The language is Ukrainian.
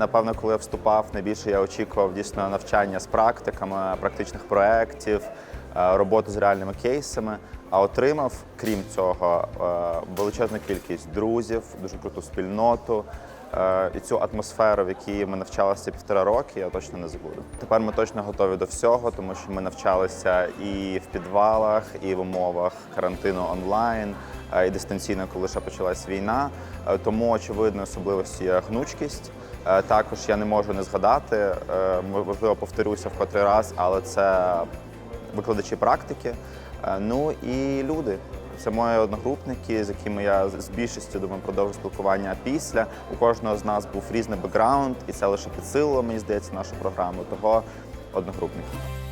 напевно, коли я вступав, найбільше я очікував дійсно навчання з практиками, практичних проєктів, е, роботу з реальними кейсами. А отримав, крім цього, е, величезну кількість друзів, дуже круту спільноту. Е, І цю атмосферу, в якій ми навчалися півтора роки, я точно не забуду. Тепер ми точно готові до всього, тому що ми навчалися і в підвалах, і в умовах карантину онлайн, і дистанційно, коли ще почалась війна. Е, Тому очевидно особливості є гнучкість. Е, Також я не можу не згадати, е, можливо, повторюся в котрий раз, але це викладачі практики. Ну і люди. Це мої одногрупники, з якими я з більшістю думаю продовжу спілкування після. У кожного з нас був різний бекграунд, і це лише підсилило, мені здається, нашу програму. Того одногрупники.